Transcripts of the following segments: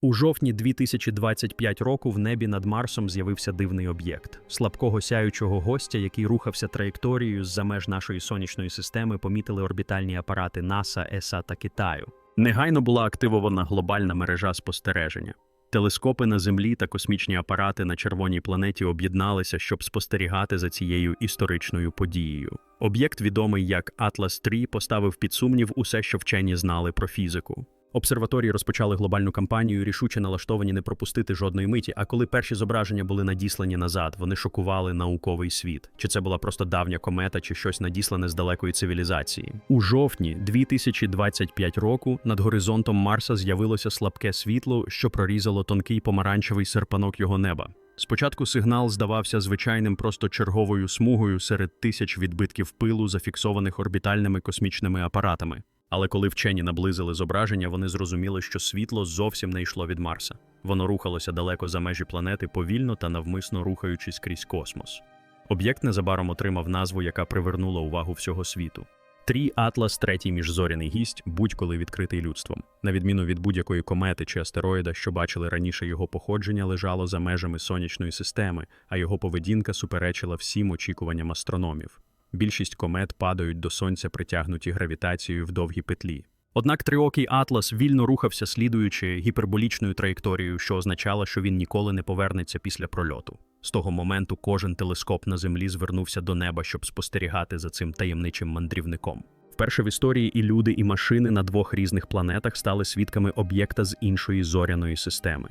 У жовтні 2025 року в небі над Марсом з'явився дивний об'єкт слабкого сяючого гостя, який рухався траєкторією з-за меж нашої сонячної системи, помітили орбітальні апарати НАСА, ЕСА та Китаю. Негайно була активована глобальна мережа спостереження. Телескопи на Землі та космічні апарати на червоній планеті об'єдналися, щоб спостерігати за цією історичною подією. Об'єкт, відомий як Атлас 3 поставив під сумнів усе, що вчені знали про фізику. Обсерваторії розпочали глобальну кампанію, рішуче налаштовані не пропустити жодної миті. А коли перші зображення були надіслані назад, вони шокували науковий світ. Чи це була просто давня комета, чи щось надіслане з далекої цивілізації? У жовтні 2025 року над горизонтом Марса з'явилося слабке світло, що прорізало тонкий помаранчевий серпанок його неба. Спочатку сигнал здавався звичайним просто черговою смугою серед тисяч відбитків пилу, зафіксованих орбітальними космічними апаратами. Але коли вчені наблизили зображення, вони зрозуміли, що світло зовсім не йшло від Марса. Воно рухалося далеко за межі планети повільно та навмисно рухаючись крізь космос. Об'єкт незабаром отримав назву, яка привернула увагу всього світу. Трій Атлас, третій міжзоряний гість, будь-коли відкритий людством. На відміну від будь-якої комети чи астероїда, що бачили раніше його походження, лежало за межами сонячної системи, а його поведінка суперечила всім очікуванням астрономів. Більшість комет падають до сонця, притягнуті гравітацією в довгій петлі. Однак триокий Атлас вільно рухався, слідуючи гіперболічною траєкторією, що означало, що він ніколи не повернеться після прольоту. З того моменту кожен телескоп на землі звернувся до неба, щоб спостерігати за цим таємничим мандрівником. Вперше в історії і люди, і машини на двох різних планетах стали свідками об'єкта з іншої зоряної системи.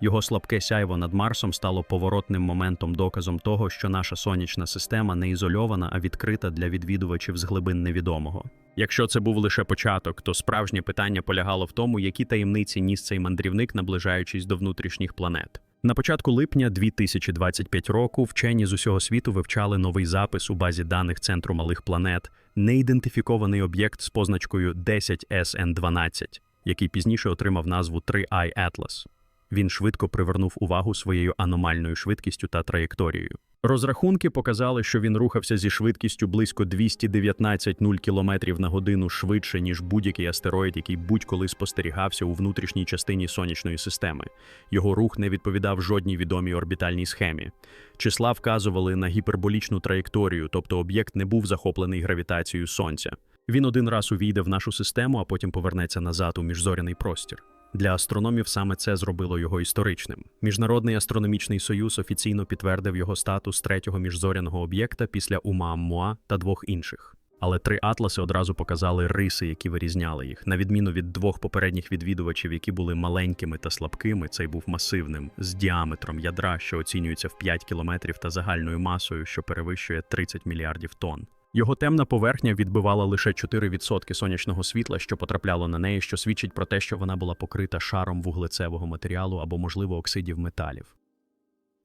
Його слабке сяйво над Марсом стало поворотним моментом доказом того, що наша сонячна система не ізольована, а відкрита для відвідувачів з глибин невідомого. Якщо це був лише початок, то справжнє питання полягало в тому, які таємниці ніс цей мандрівник, наближаючись до внутрішніх планет. На початку липня 2025 року вчені з усього світу вивчали новий запис у базі даних Центру малих планет, неідентифікований об'єкт з позначкою 10SN12, який пізніше отримав назву 3I Atlas. Він швидко привернув увагу своєю аномальною швидкістю та траєкторією. Розрахунки показали, що він рухався зі швидкістю близько 219 0 км на годину швидше, ніж будь-який астероїд, який будь-коли спостерігався у внутрішній частині сонячної системи. Його рух не відповідав жодній відомій орбітальній схемі. Числа вказували на гіперболічну траєкторію, тобто об'єкт не був захоплений гравітацією Сонця. Він один раз увійде в нашу систему, а потім повернеться назад у міжзоряний простір. Для астрономів саме це зробило його історичним. Міжнародний астрономічний союз офіційно підтвердив його статус третього міжзоряного об'єкта після Умааммуа та двох інших. Але три атласи одразу показали риси, які вирізняли їх. На відміну від двох попередніх відвідувачів, які були маленькими та слабкими, цей був масивним, з діаметром ядра, що оцінюється в 5 кілометрів, та загальною масою, що перевищує 30 мільярдів тонн. Його темна поверхня відбивала лише 4% сонячного світла, що потрапляло на неї, що свідчить про те, що вона була покрита шаром вуглецевого матеріалу або, можливо, оксидів металів.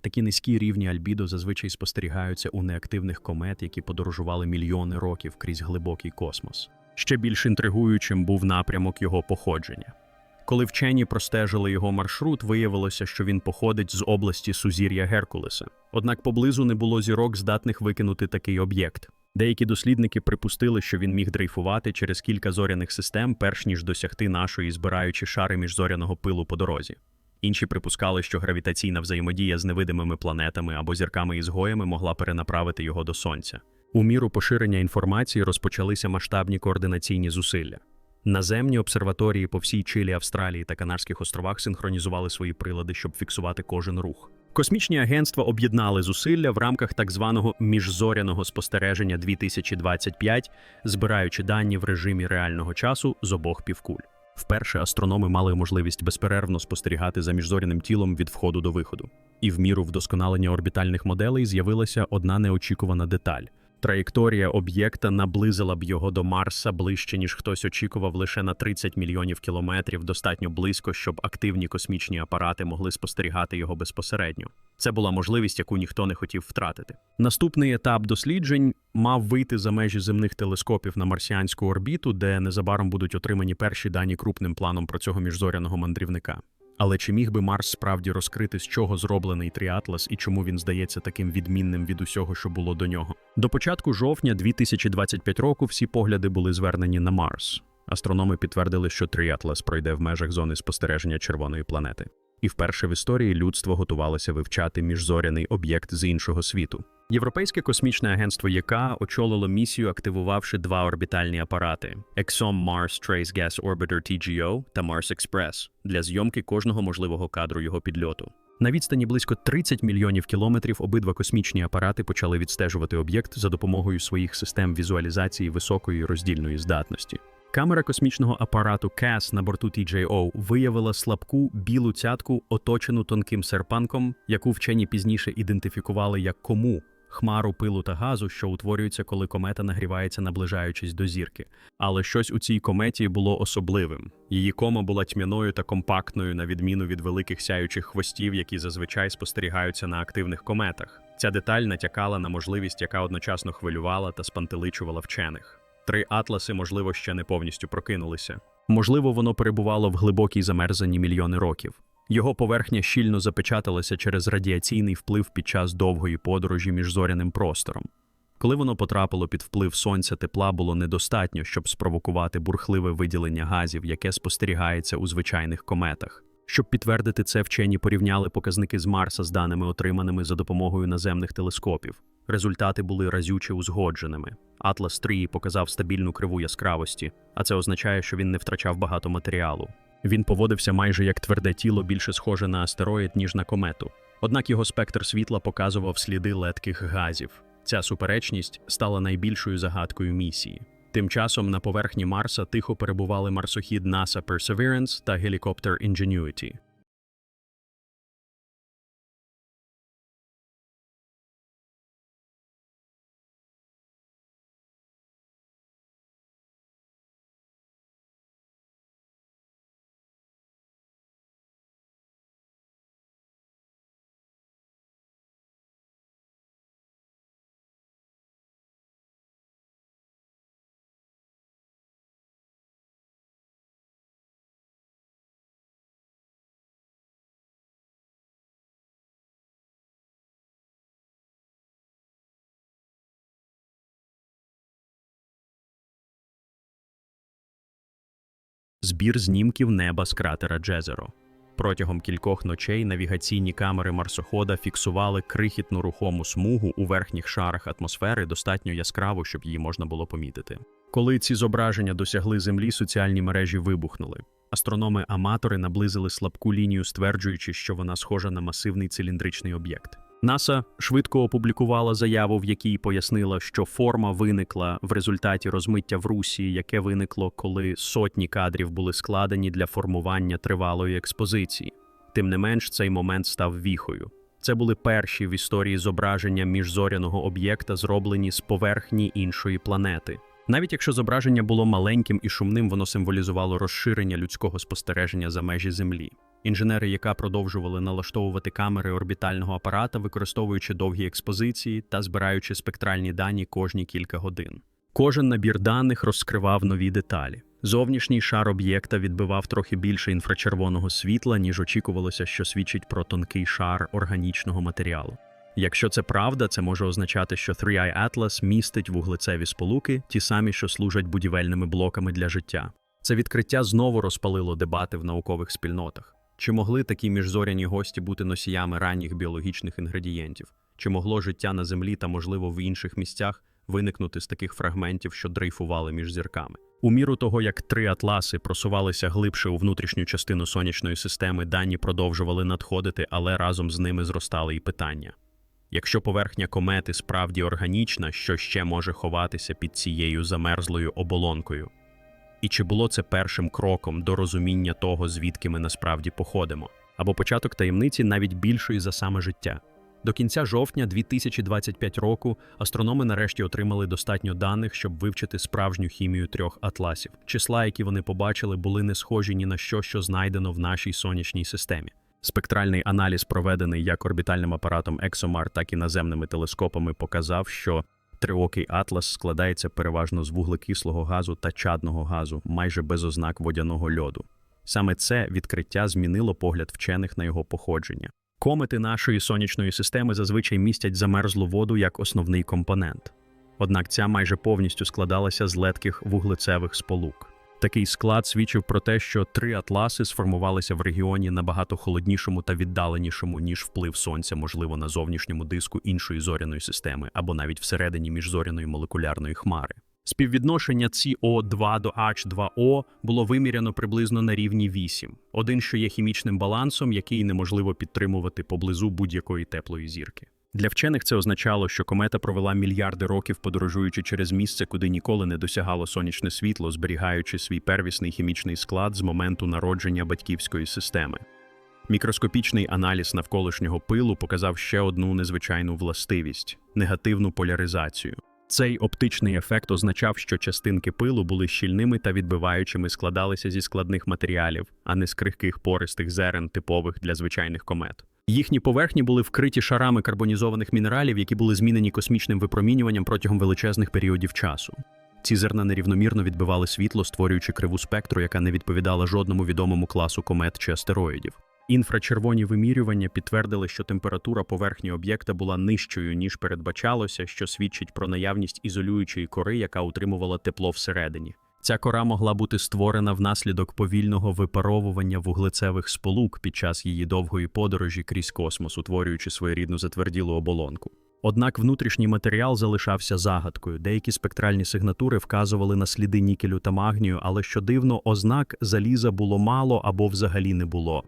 Такі низькі рівні альбідо зазвичай спостерігаються у неактивних комет, які подорожували мільйони років крізь глибокий космос. Ще більш інтригуючим був напрямок його походження. Коли вчені простежили його маршрут, виявилося, що він походить з області сузір'я Геркулеса. Однак поблизу не було зірок, здатних викинути такий об'єкт. Деякі дослідники припустили, що він міг дрейфувати через кілька зоряних систем, перш ніж досягти нашої, збираючи шари міжзоряного пилу по дорозі. Інші припускали, що гравітаційна взаємодія з невидимими планетами або зірками ізгоями могла перенаправити його до сонця. У міру поширення інформації розпочалися масштабні координаційні зусилля. Наземні обсерваторії по всій Чилі, Австралії та Канарських островах синхронізували свої прилади, щоб фіксувати кожен рух. Космічні агентства об'єднали зусилля в рамках так званого міжзоряного спостереження 2025, збираючи дані в режимі реального часу з обох півкуль. Вперше астрономи мали можливість безперервно спостерігати за міжзоряним тілом від входу до виходу. І в міру вдосконалення орбітальних моделей з'явилася одна неочікувана деталь. Траєкторія об'єкта наблизила б його до Марса ближче, ніж хтось очікував лише на 30 мільйонів кілометрів, достатньо близько, щоб активні космічні апарати могли спостерігати його безпосередньо. Це була можливість, яку ніхто не хотів втратити. Наступний етап досліджень мав вийти за межі земних телескопів на марсіанську орбіту, де незабаром будуть отримані перші дані крупним планом про цього міжзоряного мандрівника. Але чи міг би Марс справді розкрити, з чого зроблений тріатлас і чому він здається таким відмінним від усього, що було до нього? До початку жовтня 2025 року всі погляди були звернені на Марс. Астрономи підтвердили, що Тріатлас пройде в межах зони спостереження червоної планети. І вперше в історії людство готувалося вивчати міжзоряний об'єкт з іншого світу. Європейське космічне агентство ЄК очолило місію, активувавши два орбітальні апарати: EXOM Mars Trace Gas Orbiter TGO та Mars Express для зйомки кожного можливого кадру його підльоту. На відстані близько 30 мільйонів кілометрів обидва космічні апарати почали відстежувати об'єкт за допомогою своїх систем візуалізації високої роздільної здатності. Камера космічного апарату CAS на борту TJO виявила слабку білу цятку, оточену тонким серпанком, яку вчені пізніше ідентифікували як кому хмару пилу та газу, що утворюється, коли комета нагрівається, наближаючись до зірки. Але щось у цій кометі було особливим. Її кома була тьмяною та компактною, на відміну від великих сяючих хвостів, які зазвичай спостерігаються на активних кометах. Ця деталь натякала на можливість, яка одночасно хвилювала та спантеличувала вчених. Три атласи, можливо, ще не повністю прокинулися. Можливо, воно перебувало в глибокій замерзанні мільйони років. Його поверхня щільно запечаталася через радіаційний вплив під час довгої подорожі між зоряним простором. Коли воно потрапило під вплив сонця, тепла було недостатньо, щоб спровокувати бурхливе виділення газів, яке спостерігається у звичайних кометах. Щоб підтвердити це, вчені порівняли показники з Марса з даними, отриманими за допомогою наземних телескопів. Результати були разюче узгодженими. Атлас 3 показав стабільну криву яскравості, а це означає, що він не втрачав багато матеріалу. Він поводився майже як тверде тіло, більше схоже на астероїд, ніж на комету. Однак його спектр світла показував сліди летких газів. Ця суперечність стала найбільшою загадкою місії. Тим часом на поверхні Марса тихо перебували марсохід NASA Perseverance та гелікоптер Ingenuity. Збір знімків неба з кратера Джезеро. Протягом кількох ночей навігаційні камери марсохода фіксували крихітну рухому смугу у верхніх шарах атмосфери достатньо яскраво, щоб її можна було помітити. Коли ці зображення досягли землі, соціальні мережі вибухнули. Астрономи-аматори наблизили слабку лінію, стверджуючи, що вона схожа на масивний циліндричний об'єкт. НАСА швидко опублікувала заяву, в якій пояснила, що форма виникла в результаті розмиття в Русі, яке виникло, коли сотні кадрів були складені для формування тривалої експозиції. Тим не менш, цей момент став віхою. Це були перші в історії зображення міжзоряного об'єкта, зроблені з поверхні іншої планети. Навіть якщо зображення було маленьким і шумним, воно символізувало розширення людського спостереження за межі Землі. Інженери, яка продовжували налаштовувати камери орбітального апарата, використовуючи довгі експозиції та збираючи спектральні дані кожні кілька годин. Кожен набір даних розкривав нові деталі. Зовнішній шар об'єкта відбивав трохи більше інфрачервоного світла, ніж очікувалося, що свідчить про тонкий шар органічного матеріалу. Якщо це правда, це може означати, що 3i Atlas містить вуглецеві сполуки, ті самі, що служать будівельними блоками для життя. Це відкриття знову розпалило дебати в наукових спільнотах. Чи могли такі міжзоряні гості бути носіями ранніх біологічних інгредієнтів? Чи могло життя на Землі та, можливо, в інших місцях виникнути з таких фрагментів, що дрейфували між зірками? У міру того, як три атласи просувалися глибше у внутрішню частину сонячної системи, дані продовжували надходити, але разом з ними зростали і питання. Якщо поверхня комети справді органічна, що ще може ховатися під цією замерзлою оболонкою? І чи було це першим кроком до розуміння того, звідки ми насправді походимо, або початок таємниці навіть більшої за саме життя? До кінця жовтня 2025 року астрономи нарешті отримали достатньо даних, щоб вивчити справжню хімію трьох атласів. Числа, які вони побачили, були не схожі ні на що, що знайдено в нашій сонячній системі. Спектральний аналіз, проведений як орбітальним апаратом ExoMar, так і наземними телескопами, показав, що триокий атлас складається переважно з вуглекислого газу та чадного газу, майже без ознак водяного льоду. Саме це відкриття змінило погляд вчених на його походження. Комети нашої сонячної системи зазвичай містять замерзлу воду як основний компонент. Однак ця майже повністю складалася з летких вуглецевих сполук. Такий склад свідчив про те, що три атласи сформувалися в регіоні набагато холоднішому та віддаленішому, ніж вплив сонця, можливо, на зовнішньому диску іншої зоряної системи або навіть всередині міжзоряної молекулярної хмари. Співвідношення CO2 до H2O було виміряно приблизно на рівні 8. Один, що є хімічним балансом, який неможливо підтримувати поблизу будь-якої теплої зірки. Для вчених це означало, що комета провела мільярди років, подорожуючи через місце, куди ніколи не досягало сонячне світло, зберігаючи свій первісний хімічний склад з моменту народження батьківської системи. Мікроскопічний аналіз навколишнього пилу показав ще одну незвичайну властивість негативну поляризацію. Цей оптичний ефект означав, що частинки пилу були щільними та відбиваючими складалися зі складних матеріалів, а не з крихких пористих зерен, типових для звичайних комет. Їхні поверхні були вкриті шарами карбонізованих мінералів, які були змінені космічним випромінюванням протягом величезних періодів часу. Ці зерна нерівномірно відбивали світло, створюючи криву спектру, яка не відповідала жодному відомому класу комет чи астероїдів. Інфрачервоні вимірювання підтвердили, що температура поверхні об'єкта була нижчою, ніж передбачалося, що свідчить про наявність ізолюючої кори, яка утримувала тепло всередині. Ця кора могла бути створена внаслідок повільного випаровування вуглецевих сполук під час її довгої подорожі крізь космос, утворюючи своєрідну затверділу оболонку. Однак внутрішній матеріал залишався загадкою. Деякі спектральні сигнатури вказували на сліди нікелю та магнію, але що дивно, ознак заліза було мало або взагалі не було.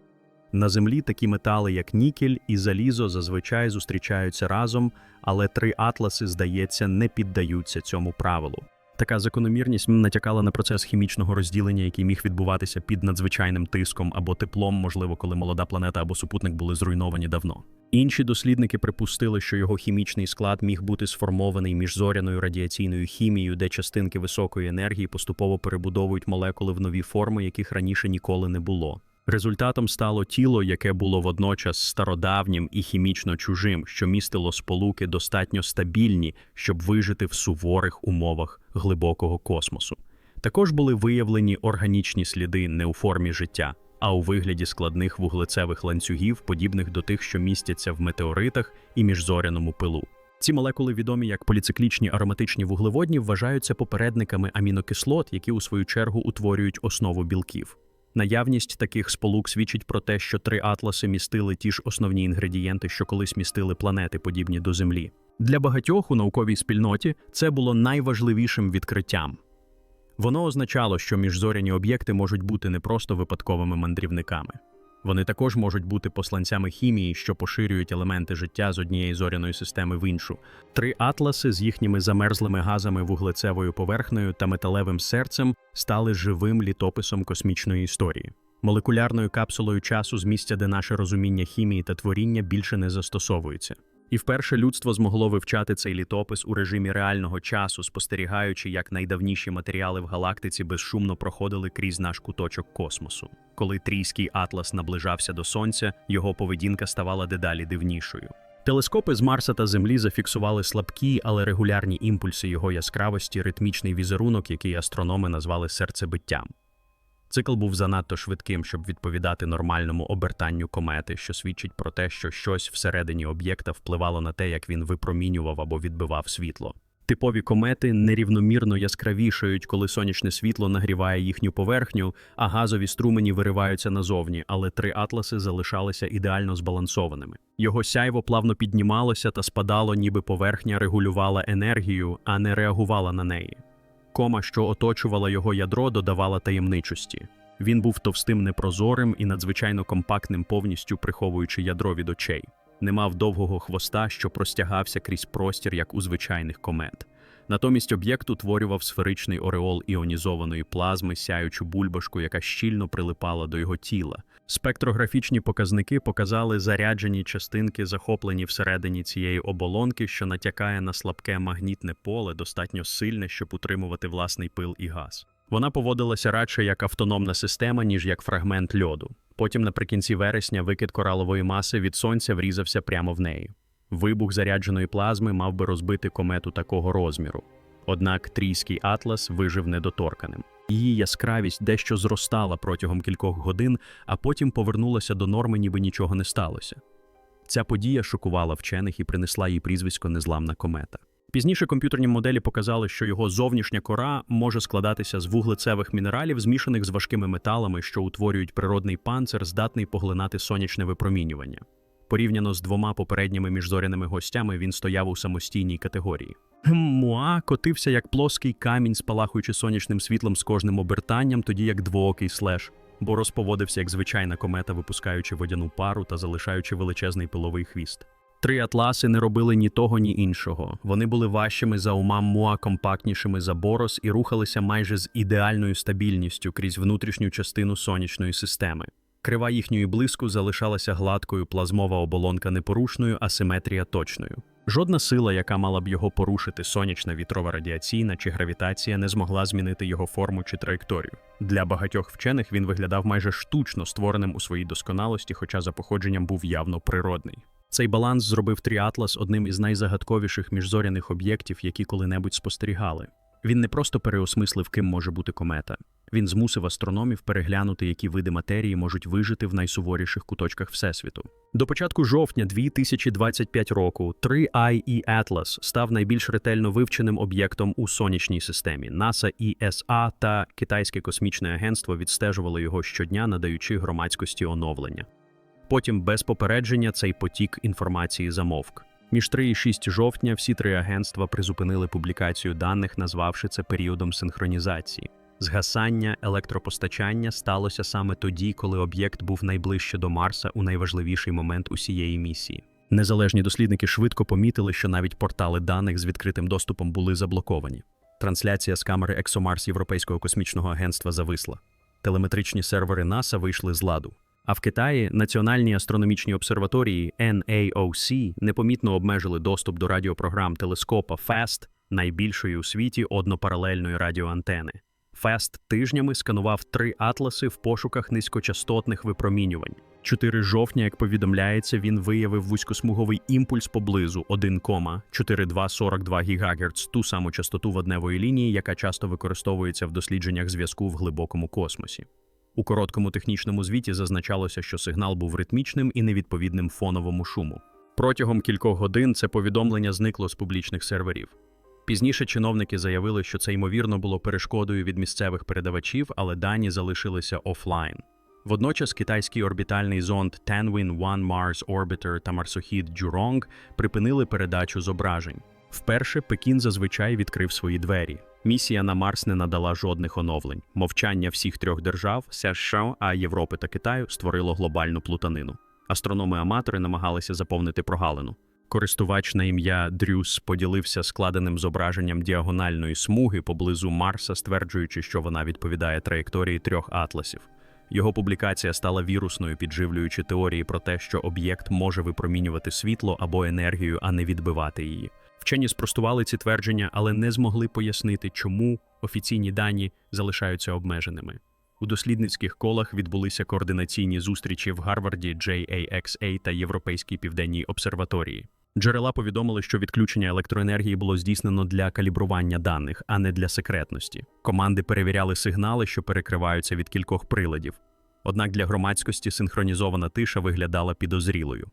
На землі такі метали, як нікель і залізо, зазвичай зустрічаються разом, але три атласи, здається, не піддаються цьому правилу. Така закономірність натякала на процес хімічного розділення, який міг відбуватися під надзвичайним тиском або теплом, можливо, коли молода планета або супутник були зруйновані давно. Інші дослідники припустили, що його хімічний склад міг бути сформований міжзоряною радіаційною хімією, де частинки високої енергії поступово перебудовують молекули в нові форми, яких раніше ніколи не було. Результатом стало тіло, яке було водночас стародавнім і хімічно чужим, що містило сполуки достатньо стабільні, щоб вижити в суворих умовах глибокого космосу. Також були виявлені органічні сліди не у формі життя, а у вигляді складних вуглецевих ланцюгів, подібних до тих, що містяться в метеоритах і міжзоряному пилу. Ці молекули, відомі як поліциклічні ароматичні вуглеводні, вважаються попередниками амінокислот, які у свою чергу утворюють основу білків. Наявність таких сполук свідчить про те, що три атласи містили ті ж основні інгредієнти, що колись містили планети, подібні до Землі. Для багатьох у науковій спільноті це було найважливішим відкриттям. Воно означало, що міжзоряні об'єкти можуть бути не просто випадковими мандрівниками. Вони також можуть бути посланцями хімії, що поширюють елементи життя з однієї зоряної системи в іншу. Три атласи з їхніми замерзлими газами вуглецевою поверхнею та металевим серцем стали живим літописом космічної історії, молекулярною капсулою часу з місця, де наше розуміння хімії та творіння більше не застосовується. І вперше людство змогло вивчати цей літопис у режимі реального часу, спостерігаючи, як найдавніші матеріали в галактиці безшумно проходили крізь наш куточок космосу. Коли трійський атлас наближався до сонця, його поведінка ставала дедалі дивнішою. Телескопи з Марса та Землі зафіксували слабкі, але регулярні імпульси його яскравості, ритмічний візерунок, який астрономи назвали серцебиттям. Цикл був занадто швидким, щоб відповідати нормальному обертанню комети, що свідчить про те, що щось всередині об'єкта впливало на те, як він випромінював або відбивав світло. Типові комети нерівномірно яскравішають, коли сонячне світло нагріває їхню поверхню, а газові струмені вириваються назовні, але три атласи залишалися ідеально збалансованими. Його сяйво плавно піднімалося та спадало, ніби поверхня регулювала енергію, а не реагувала на неї. Кома, що оточувала його ядро, додавала таємничості. Він був товстим непрозорим і надзвичайно компактним, повністю приховуючи ядро від очей. Не мав довгого хвоста, що простягався крізь простір, як у звичайних комет. Натомість об'єкт утворював сферичний ореол іонізованої плазми, сяючу бульбашку, яка щільно прилипала до його тіла. Спектрографічні показники показали заряджені частинки, захоплені всередині цієї оболонки, що натякає на слабке магнітне поле, достатньо сильне, щоб утримувати власний пил і газ. Вона поводилася радше як автономна система, ніж як фрагмент льоду. Потім, наприкінці вересня, викид коралової маси від сонця врізався прямо в неї. Вибух зарядженої плазми мав би розбити комету такого розміру. Однак трійський атлас вижив недоторканим. Її яскравість дещо зростала протягом кількох годин, а потім повернулася до норми, ніби нічого не сталося. Ця подія шокувала вчених і принесла їй прізвисько Незламна комета. Пізніше комп'ютерні моделі показали, що його зовнішня кора може складатися з вуглецевих мінералів, змішаних з важкими металами, що утворюють природний панцир, здатний поглинати сонячне випромінювання. Порівняно з двома попередніми міжзоряними гостями, він стояв у самостійній категорії. Муа котився як плоский камінь, спалахуючи сонячним світлом з кожним обертанням, тоді як двоокий слеш. Борос поводився як звичайна комета, випускаючи водяну пару та залишаючи величезний пиловий хвіст. Три атласи не робили ні того, ні іншого. Вони були важчими за умам Муа, компактнішими за Борос і рухалися майже з ідеальною стабільністю крізь внутрішню частину сонячної системи. Крива їхньої блиску залишалася гладкою, плазмова оболонка непорушною, а симетрія точною. Жодна сила, яка мала б його порушити, сонячна вітрова радіаційна чи гравітація, не змогла змінити його форму чи траєкторію. Для багатьох вчених він виглядав майже штучно створеним у своїй досконалості, хоча за походженням був явно природний. Цей баланс зробив Тріатлас одним із найзагадковіших міжзоряних об'єктів, які коли-небудь спостерігали. Він не просто переосмислив, ким може бути комета. Він змусив астрономів переглянути, які види матерії можуть вижити в найсуворіших куточках Всесвіту. До початку жовтня 2025 року 3IE Atlas став найбільш ретельно вивченим об'єктом у сонячній системі. НАСА, ESA та Китайське космічне агентство відстежували його щодня, надаючи громадськості оновлення. Потім, без попередження, цей потік інформації замовк. Між 3 і 6 жовтня всі три агентства призупинили публікацію даних, назвавши це періодом синхронізації. Згасання електропостачання сталося саме тоді, коли об'єкт був найближче до Марса у найважливіший момент усієї місії. Незалежні дослідники швидко помітили, що навіть портали даних з відкритим доступом були заблоковані. Трансляція з камери ExoMars Європейського космічного агентства зависла. Телеметричні сервери НАСА вийшли з ладу. А в Китаї національні астрономічні обсерваторії NAOC непомітно обмежили доступ до радіопрограм телескопа FAST, найбільшої у світі однопаралельної радіоантени. FAST тижнями сканував три атласи в пошуках низькочастотних випромінювань. 4 жовтня, як повідомляється, він виявив вузькосмуговий імпульс поблизу 1,4242 ГГц, ту саму частоту водневої лінії, яка часто використовується в дослідженнях зв'язку в глибокому космосі. У короткому технічному звіті зазначалося, що сигнал був ритмічним і невідповідним фоновому шуму. Протягом кількох годин це повідомлення зникло з публічних серверів. Пізніше чиновники заявили, що це ймовірно було перешкодою від місцевих передавачів, але дані залишилися офлайн. Водночас китайський орбітальний зонд Tanwin 1 Mars Orbiter та марсохід Jurong припинили передачу зображень. Вперше Пекін зазвичай відкрив свої двері. Місія на Марс не надала жодних оновлень. Мовчання всіх трьох держав, США, а Європи та Китаю створило глобальну плутанину. Астрономи-аматори намагалися заповнити прогалину. Користувач на ім'я Дрюс поділився складеним зображенням діагональної смуги поблизу Марса, стверджуючи, що вона відповідає траєкторії трьох атласів. Його публікація стала вірусною, підживлюючи теорії про те, що об'єкт може випромінювати світло або енергію, а не відбивати її. Вчені спростували ці твердження, але не змогли пояснити, чому офіційні дані залишаються обмеженими. У дослідницьких колах відбулися координаційні зустрічі в Гарварді, JAXA та Європейській південній обсерваторії. Джерела повідомили, що відключення електроенергії було здійснено для калібрування даних, а не для секретності. Команди перевіряли сигнали, що перекриваються від кількох приладів. Однак для громадськості синхронізована тиша виглядала підозрілою.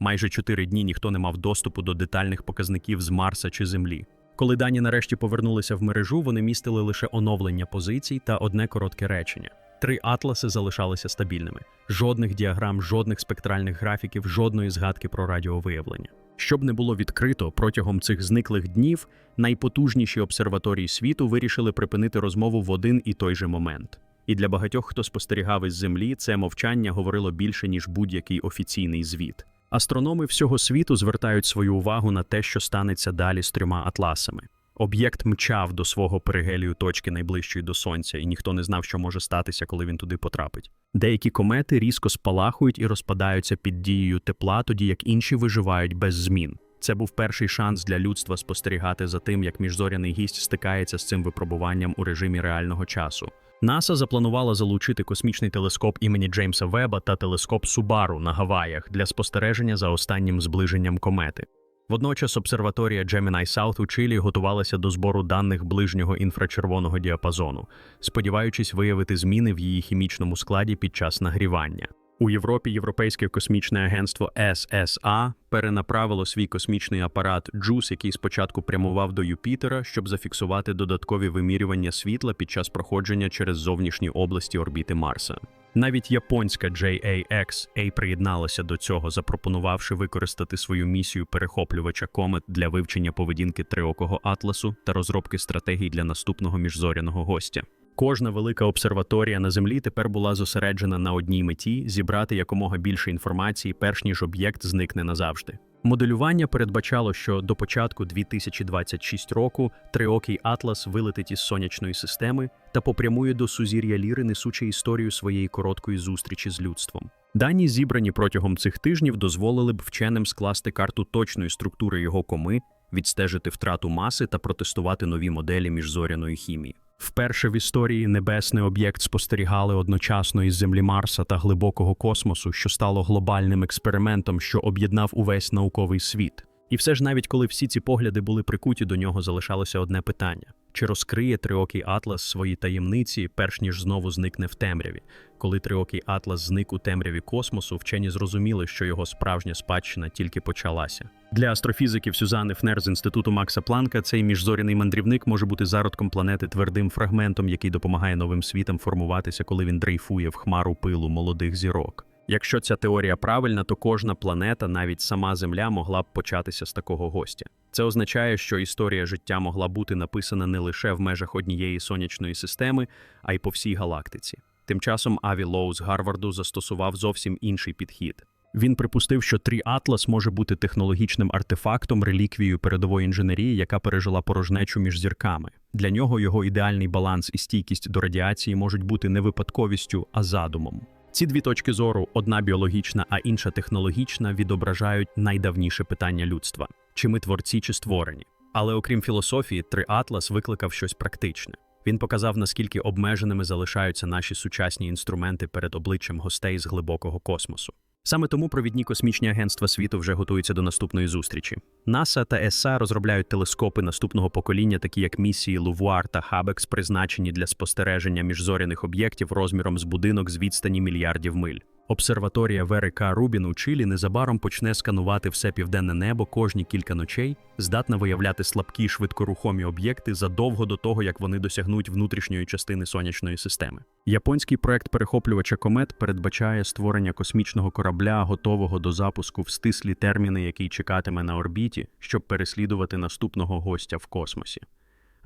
Майже чотири дні ніхто не мав доступу до детальних показників з Марса чи Землі. Коли дані нарешті повернулися в мережу, вони містили лише оновлення позицій та одне коротке речення. Три атласи залишалися стабільними: жодних діаграм, жодних спектральних графіків, жодної згадки про радіовиявлення. Щоб не було відкрито протягом цих зниклих днів, найпотужніші обсерваторії світу вирішили припинити розмову в один і той же момент. І для багатьох, хто спостерігав із землі, це мовчання говорило більше ніж будь-який офіційний звіт. Астрономи всього світу звертають свою увагу на те, що станеться далі з трьома атласами. Об'єкт мчав до свого перигелію точки найближчої до сонця, і ніхто не знав, що може статися, коли він туди потрапить. Деякі комети різко спалахують і розпадаються під дією тепла, тоді як інші виживають без змін. Це був перший шанс для людства спостерігати за тим, як міжзоряний гість стикається з цим випробуванням у режимі реального часу. НАСА запланувала залучити космічний телескоп імені Джеймса Веба та телескоп Субару на Гаваях для спостереження за останнім зближенням комети. Водночас обсерваторія Gemini South у Чилі готувалася до збору даних ближнього інфрачервоного діапазону, сподіваючись виявити зміни в її хімічному складі під час нагрівання. У Європі Європейське космічне агентство ССА перенаправило свій космічний апарат JUICE, який спочатку прямував до Юпітера, щоб зафіксувати додаткові вимірювання світла під час проходження через зовнішні області орбіти Марса. Навіть японська JAXA приєдналася до цього, запропонувавши використати свою місію перехоплювача комет для вивчення поведінки триокого атласу та розробки стратегій для наступного міжзоряного гостя. Кожна велика обсерваторія на землі тепер була зосереджена на одній меті зібрати якомога більше інформації, перш ніж об'єкт зникне назавжди. Моделювання передбачало, що до початку 2026 року триокий атлас вилетить із сонячної системи та попрямує до сузір'я Ліри, несучи історію своєї короткої зустрічі з людством. Дані, зібрані протягом цих тижнів, дозволили б вченим скласти карту точної структури його коми, відстежити втрату маси та протестувати нові моделі міжзоряної хімії. Вперше в історії небесний об'єкт спостерігали одночасно із землі Марса та глибокого космосу, що стало глобальним експериментом, що об'єднав увесь науковий світ. І все ж, навіть коли всі ці погляди були прикуті до нього, залишалося одне питання: чи розкриє триокий атлас свої таємниці, перш ніж знову зникне в темряві? Коли триокий атлас зник у темряві космосу, вчені зрозуміли, що його справжня спадщина тільки почалася. Для астрофізиків Сюзани Фнер з інституту Макса Планка цей міжзоряний мандрівник може бути зародком планети твердим фрагментом, який допомагає новим світам формуватися, коли він дрейфує в хмару пилу молодих зірок. Якщо ця теорія правильна, то кожна планета, навіть сама Земля, могла б початися з такого гостя. Це означає, що історія життя могла бути написана не лише в межах однієї сонячної системи, а й по всій галактиці. Тим часом Аві Лоу з Гарварду застосував зовсім інший підхід. Він припустив, що Трі Атлас може бути технологічним артефактом, реліквією передової інженерії, яка пережила порожнечу між зірками. Для нього його ідеальний баланс і стійкість до радіації можуть бути не випадковістю, а задумом. Ці дві точки зору, одна біологічна, а інша технологічна, відображають найдавніше питання людства: чи ми творці, чи створені. Але окрім філософії, Триатлас викликав щось практичне. Він показав, наскільки обмеженими залишаються наші сучасні інструменти перед обличчям гостей з глибокого космосу. Саме тому провідні космічні агентства світу вже готуються до наступної зустрічі. НАСА та ЕСА розробляють телескопи наступного покоління, такі як місії Лувуар та Хабекс, призначені для спостереження міжзоряних об'єктів розміром з будинок з відстані мільярдів миль. Обсерваторія ВРК Рубін у Чилі незабаром почне сканувати все південне небо кожні кілька ночей, здатна виявляти слабкі швидкорухомі об'єкти задовго до того, як вони досягнуть внутрішньої частини сонячної системи. Японський проект перехоплювача комет передбачає створення космічного корабля, готового до запуску в стислі терміни, який чекатиме на орбіті, щоб переслідувати наступного гостя в космосі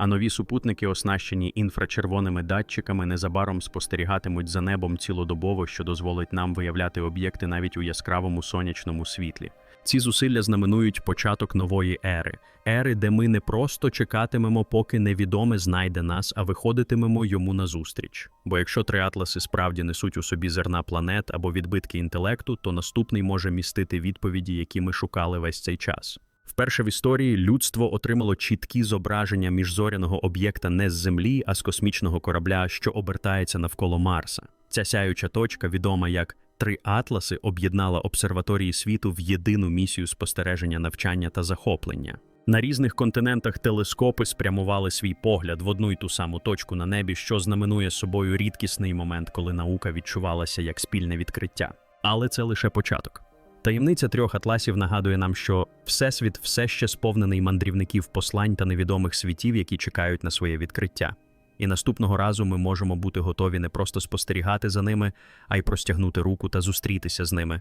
а нові супутники, оснащені інфрачервоними датчиками, незабаром спостерігатимуть за небом цілодобово, що дозволить нам виявляти об'єкти навіть у яскравому сонячному світлі. Ці зусилля знаменують початок нової ери, ери, де ми не просто чекатимемо, поки невідоме знайде нас, а виходитимемо йому назустріч. Бо якщо три атласи справді несуть у собі зерна планет або відбитки інтелекту, то наступний може містити відповіді, які ми шукали весь цей час. Вперше в історії людство отримало чіткі зображення міжзоряного об'єкта не з Землі, а з космічного корабля, що обертається навколо Марса. Ця сяюча точка, відома як Три Атласи, об'єднала обсерваторії світу в єдину місію спостереження, навчання та захоплення. На різних континентах телескопи спрямували свій погляд в одну й ту саму точку на небі, що знаменує собою рідкісний момент, коли наука відчувалася як спільне відкриття. Але це лише початок. Таємниця трьох атласів нагадує нам, що Всесвіт все ще сповнений мандрівників послань та невідомих світів, які чекають на своє відкриття. І наступного разу ми можемо бути готові не просто спостерігати за ними, а й простягнути руку та зустрітися з ними.